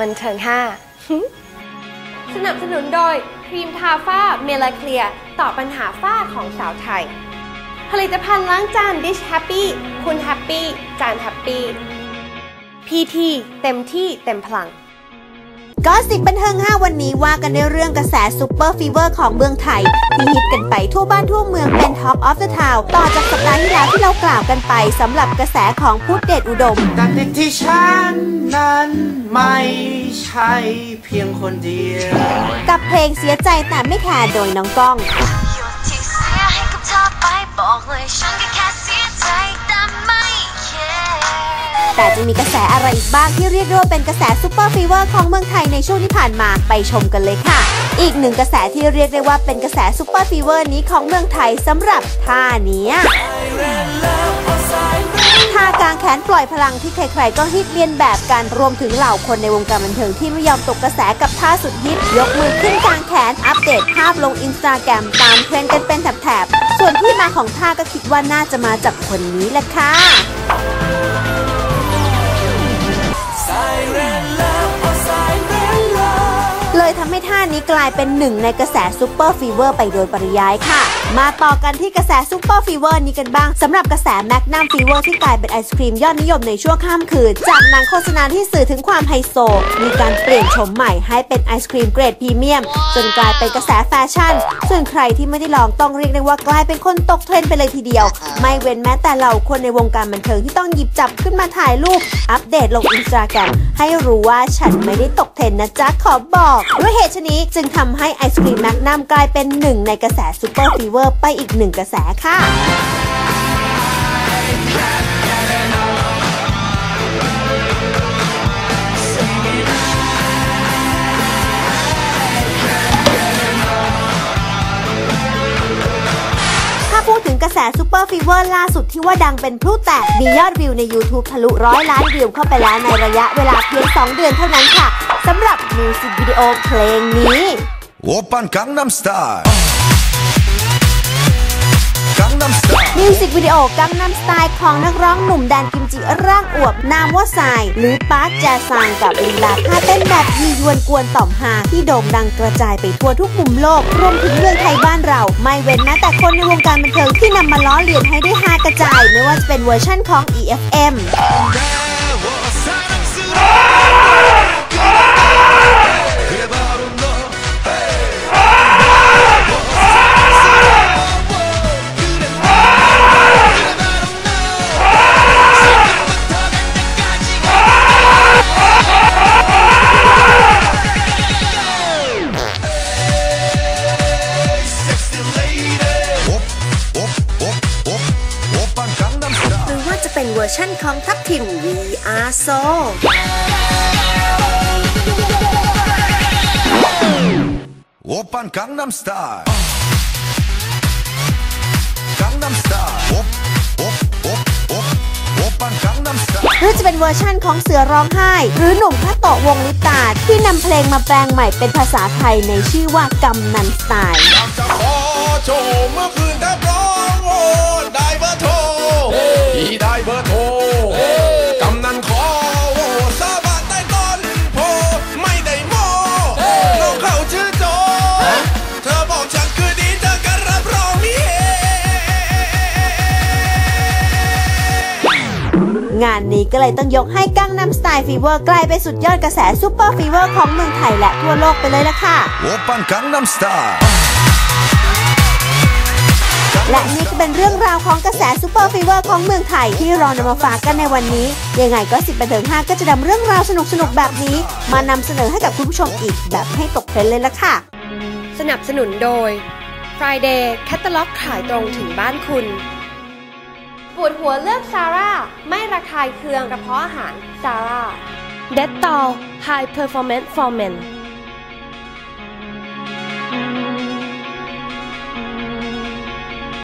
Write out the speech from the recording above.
บันเทิง 5 สนับสนุนโดย ครีมทาฝ้าเมลาเคลียตอบปัญหาฝ้าของสาวไทย ผลิตภัณฑ์ล้างจานดิชแฮปปี้คุณแฮปปี้จานแฮปปี้พีทีเต็มที่เต็มพลัง ก็สิบบันเทิง 5 วันนี้ว่ากันในเรื่องกระแสซูเปอร์ฟีเวอร์ของเมืองไทย ที่ฮิตกันไปทั่วบ้านทั่วเมืองเป็น Talk of the Town ต่อจากสัปดาห์ที่แล้วที่เรากล่าวกันไปสำหรับกระแสของพุทธเดชอุดมแต่ติดที่ฉันนั้นไม่ใช่เพียงคนเดียว กับเพลงเสียใจแต่ไม่แคร์โดยน้องก้อง แต่จะมีกระแสอะไรอีกบ้างที่เรียกได้ว่าเป็นกระแสซูเปอร์ฟีเวอร์ของเมืองไทยในช่วงที่ผ่านมาไปชมกันเลยค่ะ อีกหนึ่งกระแสที่เรียกได้ว่าเป็นกระแสซูเปอร์ฟีเวอร์นี้ของเมืองไทยสำหรับท่านี้ท่ากางแขนปล่อยพลังที่ใครๆ ก็ฮิตเลียนแบบกันรวมถึงเหล่าคนในวงการบันเทิงที่ไม่ยอมตกกระแสกับท่าสุดฮิต ยกมือขึ้นกางแขนอัปเดตภาพลงอินสตาแกรมตามเทรนด์กันเป็นแถบๆ ส่วนที่มาของท่าก็คิดว่าน่าจะมาจากคนนี้แหละค่ะ เลยทำให้ท่านี้กลายเป็นหนึ่งในกระแสซูเปอร์ฟีเวอร์ไปโดยปริยายค่ะ มาต่อกันที่กระแสซูเปอร์ฟีเวอร์นี้กันบ้างสำหรับกระแสแมกนัมฟีเวอร์ที่กลายเป็นไอศครีมยอดนิยมในช่วงข้ามคืน จากหนังโฆษณาที่สื่อถึงความไฮโซ มีการเปลี่ยนโฉมใหม่ให้เป็นไอศครีมเกรดพรีเมียม จนกลายเป็นกระแสแฟชั่น ส่วนใครที่ไม่ได้ลองต้องเรียกได้ว่ากลายเป็นคนตกเทรนด์ไปเลยทีเดียว ไม่เว้นแม้แต่เหล่าคนในวงการบันเทิงที่ต้องหยิบจับขึ้นมาถ่ายรูปอัป เดตลงอินสตาแกรมให้รู้ว่าฉันไม่ได้ตกเทรนนะจ๊ะขอบอก ด้วยเหตุชนี้จึงทำให้ไอศครีมแมกนัมกลายเป็นหนึ่งในกระแสซูเปอร์ฟีเวอร์ไปอีกหนึ่งกระแสค่ะ ซูเปอร์ฟีเวอร์ล่าสุดที่ว่าดังเป็นพลุแตกมียอดวิวใน YouTube ทะลุร้อยล้านวิวเข้าไปแล้วในระยะเวลาเพียง 2 เดือนเท่านั้นค่ะสำหรับมิวสิกวิดีโอเพลงนี้โอปันกังนัมสไตล์ มิวสิกวิดีโอกังนัมสไตล์ของนักร้องหนุ่มแดนกิมจิร่างอวบนามว่าสาย หรือปาร์คแจซางกับลีลาท่าเต้นแบบยียวนกวนต่อมหาที่โด่งดังกระจายไปทั่วทุกมุมโลก รวมถึงเมืองไทยบ้านเรา ไม่เว้นแม้แต่คนในวงการบันเทิงที่นำมาล้อเลียนให้ได้ฮากระจาย ไม่ว่าจะเป็นเวอร์ชั่นของ EFM อร์ชันคอมทับทิม VR Soul โอปันกังนัมสไตล์กังนัมสไตล์โอปโอปโอปโอปโอปันกังนัมหรือจะเป็นเวอร์ชั่นของเสือร้องไห้ หรือหนุ่มพระโตะวงลิตาที่นำเพลงมาแปลงใหม่เป็นภาษาไทยในชื่อว่ากำนันสไตล์ งานนี้ก็เลยต้องยกให้กังนำสไตล์ฟีเวอร์กลายเปสุดยอดกระแสซูเปอร์ฟีเวอร์ของเมืองไทยและทั่วโลกไปเลยละค่ะโอปังกังนำสไตล์และนี่ก็เป็นเรื่องราวของกระแสซูเปอร์ฟีเวอร์ของเมืองไทยที่เรานำมาฝากกันในวันนี้ ยังไงก็สิบไปถึงห้าก็จะนำเรื่องราวสนุกๆแบบนี้ มานำเสนอให้กับคุณผู้ชมอีกแบบให้ตกเทรนเลยละค่ะ สนับสนุนโดย Friday แคตตาล็อกขายตรงถึงบ้านคุณ ปวดหัวเลือกซาร่า ไม่ระคายเคืองกระเพาะอาหารซาร่าเดตตอล High Performance for Men